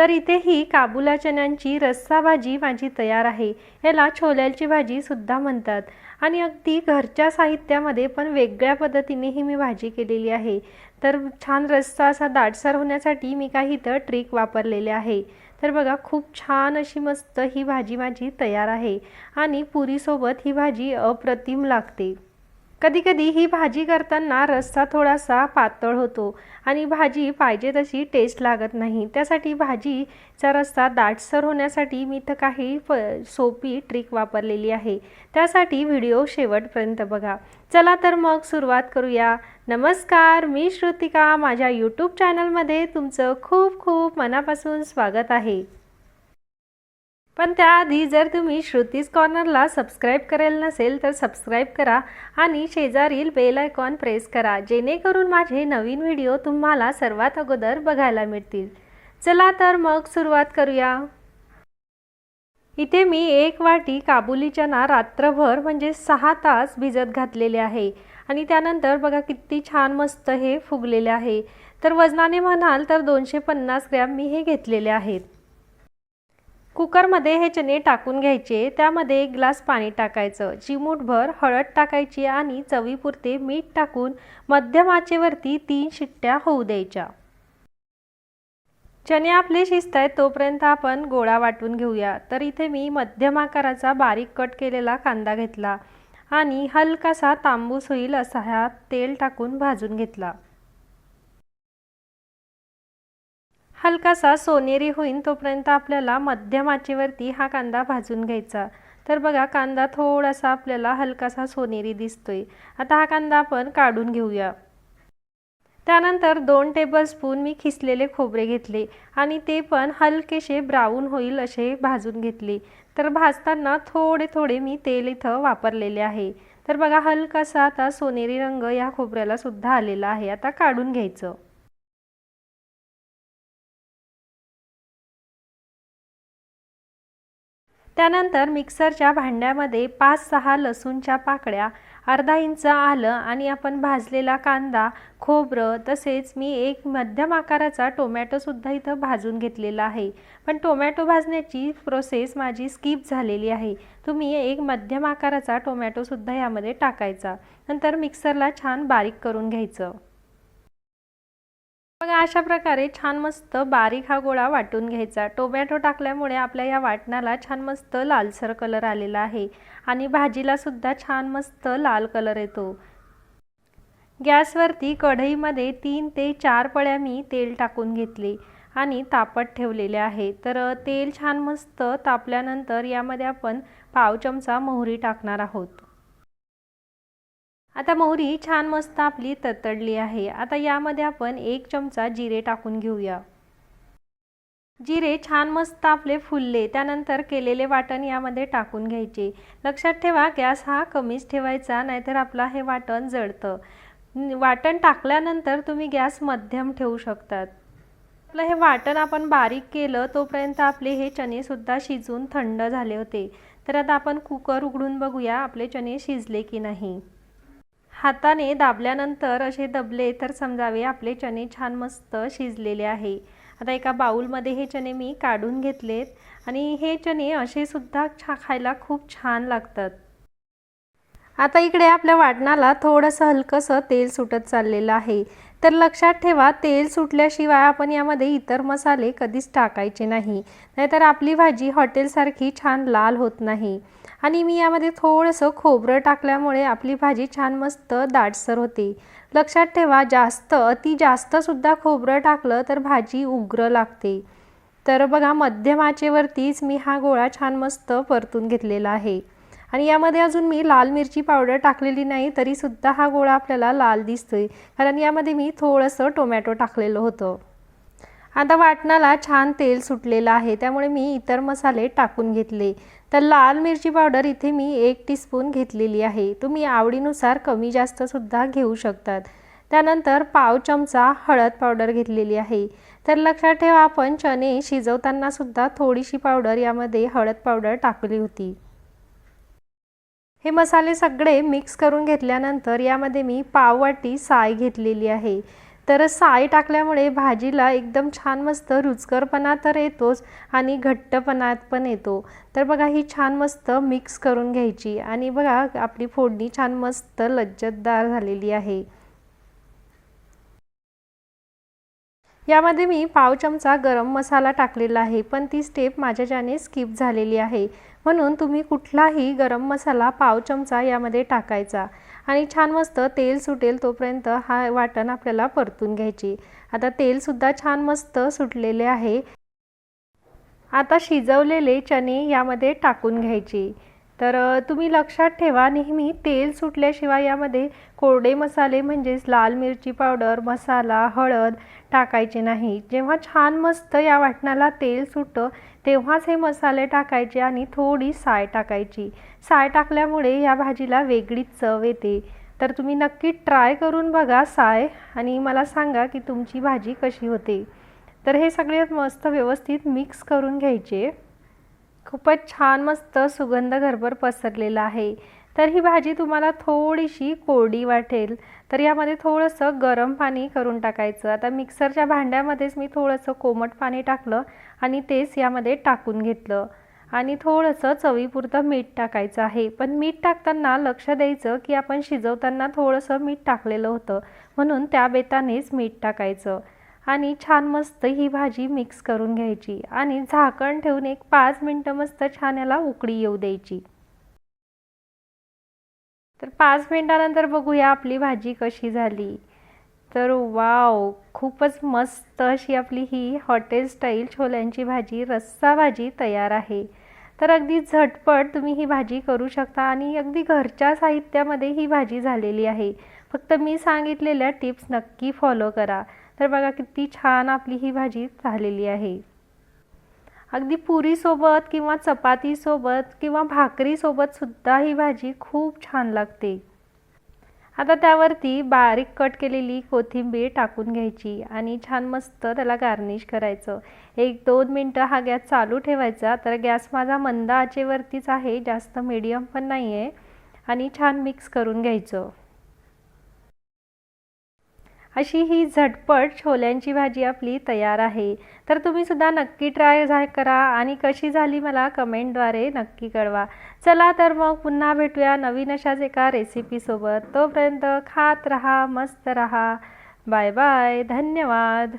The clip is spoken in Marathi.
तर इथे ही काबुला चण्यांची रस्सा भाजी माझी तयार आहे. याला छोल्याची भाजी सुद्धा म्हणतात. आणि अगदी घरच्या साहित्यामध्ये पण वेगळ्या पद्धतीने ही मी भाजी केलेली आहे. तर छान रस्सा असा दाटसर होण्यासाठी मी काही इथं ट्रिक वापरलेले आहे. तर बघा खूप छान अशी मस्त ही भाजी माझी तयार आहे. आणि पुरीसोबत ही भाजी अप्रतिम लागते. कधीकधी ही भाजी करताना रस्सा थोडासा पातळ होतो आणि भाजी पाहिजे तशी टेस्ट लागत नाही. त्यासाठी भाजीचा रस्सा दाटसर होण्यासाठी मी तर काही प सोपी ट्रिक वापरलेली आहे. त्यासाठी व्हिडिओ शेवटपर्यंत बघा. चला तर मग सुरुवात करूया. नमस्कार मी श्रुतिका. माझ्या यूट्यूब चॅनलमध्ये तुमचं खूप खूप मनापासून स्वागत आहे. पण त्याआधी जर तुम्ही श्रुतीज कॉर्नरला सबस्क्राईब करेल नसेल तर सबस्क्राईब करा आणि शेजारील बेल आयकॉन प्रेस करा जेणेकरून माझे नवीन व्हिडिओ तुम्हाला सर्वात अगोदर बघायला मिळतील. चला तर मग सुरुवात करूया. इथे मी एक वाटी काबुली चना रात्रभर म्हणजे सहा तास भिजत घातलेले आहे. आणि त्यानंतर बघा किती छान मस्त हे फुगलेले आहे. तर वजनाने म्हणाल तर दोनशे पन्नास ग्रॅम मी हे घेतलेले आहेत. कुकरमध्ये हे चणे टाकून घ्यायचे. त्यामध्ये एक ग्लास पाणी टाकायचं. चिमूटभर हळद टाकायची आणि चवीपुरते मीठ टाकून मध्यम आचेवरती तीन शिट्ट्या होऊ द्यायच्या. चणे आपले शिजत आहेत तोपर्यंत आपण गोळा वाटून घेऊया. तर इथे मी मध्यम आकाराचा बारीक कट केलेला कांदा घेतला आणि हलकासा तांबूस होईल असा हा तेल टाकून भाजून घेतला. हलकासा सोनेरी होईन तोपर्यंत आपल्याला मध्यम आचेवरती हा कांदा भाजून घ्यायचा. तर बघा कांदा थोडासा आपल्याला हलकासा सोनेरी दिसतोय. आता हा कांदा आपण काढून घेऊया. त्यानंतर दोन टेबलस्पून मी खिसलेले खोबरे घेतले आणि ते पण हलकेसे ब्राऊन होईल असे भाजून घेतले. तर भाजताना थोडे थोडे मी तेल इथं वापरलेले आहे. तर बघा हलकासा आता सोनेरी रंग या खोबऱ्याला सुद्धा आलेला आहे. आता काढून घ्यायचं. त्यानंतर मिक्सरच्या भांड्यामध्ये पाच सहा लसूणच्या पाकळ्या अर्धा इंच आलं आणि आपण भाजलेला कांदा खोबरं तसेच मी एक मध्यम आकाराचा टोमॅटोसुद्धा इथं भाजून घेतलेला आहे. पण टोमॅटो भाजण्याची प्रोसेस माझी स्किप झालेली आहे. तुम्ही एक मध्यम आकाराचा टोमॅटोसुद्धा यामध्ये टाकायचा. नंतर मिक्सरला छान बारीक करून घ्यायचं. बघा अशा प्रकारे छान मस्त बारीक हा गोळा वाटून घ्यायचा. टोमॅटो टाकल्यामुळे आपल्या या वाटणाला छान मस्त लालसर कलर आलेला आहे आणि भाजीला सुद्धा छान मस्त लाल कलर येतो. गॅसवरती कढईमध्ये तीन ते चार पळ्या मी तेल टाकून घेतले आणि तापत ठेवलेले आहे. तर तेल छान मस्त तापल्यानंतर यामध्ये आपण पाव चमचा मोहरी टाकणार आहोत. आता मोहरी छान मस्त आपली ततडली आहे. आता यामध्ये आपण एक चमचा जिरे टाकून घेऊया. जिरे छान मस्त आपले फुलले त्यानंतर केलेले वाटण यामध्ये टाकून घ्यायचे. लक्षात ठेवा गॅस हा कमीच ठेवायचा नाहीतर आपला हे वाटण जळतं. वाटण टाकल्यानंतर तुम्ही गॅस मध्यम ठेवू शकतात. आपलं हे वाटण आपण बारीक केलं तोपर्यंत आपले हे चणेसुद्धा शिजून थंड झाले होते. तर आता आपण कुकर उघडून बघूया आपले चणे शिजले की नाही. हाताने दाबल्यानंतर असे दबले तर समजावे आपले चणे छान मस्त शिजलेले आहे. आता एका बाऊलमध्ये हे चणे मी काढून घेतलेत आणि हे चणे असे सुद्धा छा खायला खूप छान लागतात. आता इकडे आपल्या वाटणाला थोडंसं हलकंसं तेल सुटत चाललेलं आहे. तर लक्षात ठेवा तेल सुटल्याशिवाय आपण यामध्ये इतर मसाले कधीच टाकायचे नाही. नाहीतर आपली भाजी हॉटेलसारखी छान लाल होत नाही. आणि मी यामध्ये थोडंसं खोबरं टाकल्यामुळे आपली भाजी छान मस्त दाटसर होते. लक्षात ठेवा जास्त अति जास्तसुद्धा खोबरं टाकलं तर भाजी उग्र लागते. तर बघा मध्यमाचेवरतीच मी हा गोळा छान मस्त परतून घेतलेला आहे. आणि यामध्ये अजून मी लाल मिरची पावडर टाकलेली नाही तरीसुद्धा हा गोळा आपल्याला लाल दिसतोय. कारण यामध्ये मी थोडंसं टोमॅटो टाकलेलं होतं. आता वाटणाला छान तेल सुटलेलं आहे त्यामुळे मी इतर मसाले टाकून घेतले. तर लाल मिरची पावडर इथे मी एक टीस्पून घेतलेली आहे. तुम्ही आवडीनुसार कमी जास्तसुद्धा घेऊ शकतात. त्यानंतर पाव चमचा हळद पावडर घेतलेली आहे. तर लक्षात ठेवा आपण चणे शिजवतानासुद्धा थोडीशी पावडर यामध्ये हळद पावडर टाकली होती. हे मसाले सगळे मिक्स करून घेतल्यानंतर यामध्ये मी पाववाटी साय घेतलेली आहे. तर साय टाकल्यामुळे भाजीला एकदम छान मस्त रुचकरपणा तर येतोच आणि घट्टपणात पण येतो. तर बघा ही छान मस्त मिक्स करून घ्यायची आणि बघा आपली फोडणी छान मस्त लज्जतदार झालेली आहे. यामध्ये मी पाव चमचा गरम मसाला टाकलेला आहे पण ती स्टेप माझ्याच्याने स्किप झालेली आहे. म्हणून तुम्ही कुठलाही गरम मसाला पाव चमचा यामध्ये टाकायचा. आणि छान मस्त तेल सुटेल तोपर्यंत हा वाटण आपल्याला परतून घ्यायची. आता तेलसुद्धा छान मस्त सुटलेले आहे. आता शिजवलेले चणे यामध्ये टाकून घ्यायचे. तर तुम्ही लक्षात ठेवा नेहमी तेल सुटल्याशिवाय यामध्ये कोरडे मसाले म्हणजेच लाल मिरची पावडर मसाला हळद टाकायचे नाही. जेव्हा छान मस्त या वाटणाला तेल सुटतं तेव्हाच हे मसाले टाकायचे आणि थोडी साय टाकायची. साय टाकल्यामुळे या भाजीला वेगळीच चव येते. तर तुम्ही नक्की ट्राय करून बघा साय आणि मला सांगा की तुमची भाजी कशी होते. तर हे सगळे मस्त व्यवस्थित मिक्स करून घ्यायचे. खूपच छान मस्त सुगंध घरभर पसरलेला आहे. तर ही भाजी तुम्हाला थोडीशी कोरडी वाटेल. तर यामध्ये थोडंसं गरम पाणी करून टाकायचं. आता मिक्सरच्या भांड्यामध्येच मी थोडंसं कोमट पाणी टाकलं. आणि तेच यामध्ये टाकून घेतलं. आणि थोडंसं चवीपुरतं मीठ टाकायचं आहे. पण मीठ टाकताना लक्ष द्यायचं की आपण शिजवताना थोडंसं मीठ टाकलेलं होतं. म्हणून त्या बेतानेच मीठ टाकायचं. आणि छान मस्त ही भाजी मिक्स करून घ्यायची. आणि झाकण ठेवून एक पाच मिनटं मस्त छान याला उकळी येऊ द्यायची. तर पाच मिनटानंतर बघूया आपली भाजी कशी झाली. तर वाव खूपच मस्त अशी आपली ही हॉटेल स्टाईल छोल्यांची भाजी रस्सा भाजी तयार आहे. तर अगदी झटपट तुम्ही ही भाजी करू शकता आणि अगदी घरच्या साहित्यामध्ये ही भाजी झालेली आहे. फक्त मी सांगितलेल्या टिप्स नक्की फॉलो करा. तर बघा किती छान आपली ही भाजी झालेली आहे. अगदी पुरीसोबत किंवा चपातीसोबत किंवा भाकरीसोबत सुद्धा ही भाजी खूप छान लागते. आता त्यावरती बारीक कट केलेली कोथिंबीर टाकून घ्यायची आणि छान मस्त त्याला गार्निश करायचं. एक दोन मिनटं हा गॅस चालू ठेवायचा. तर गॅस माझा मंद आचेवरतीच आहे जास्त मीडियम पण नाही आहे आणि छान मिक्स करून घ्यायचं. अशी ही झटपट छोल्यांची भाजी आपली तयार आहे. तर तुम्ही सुद्धा नक्की ट्राय झा करा आणि कशी झाली मला कमेंटद्वारे नक्की कळवा. चला तर मग पुन्हा भेटूया नवीन अशाच एका रेसिपीसोबत तोपर्यंत खात रहा मस्त रहा. Bye bye. धन्यवाद.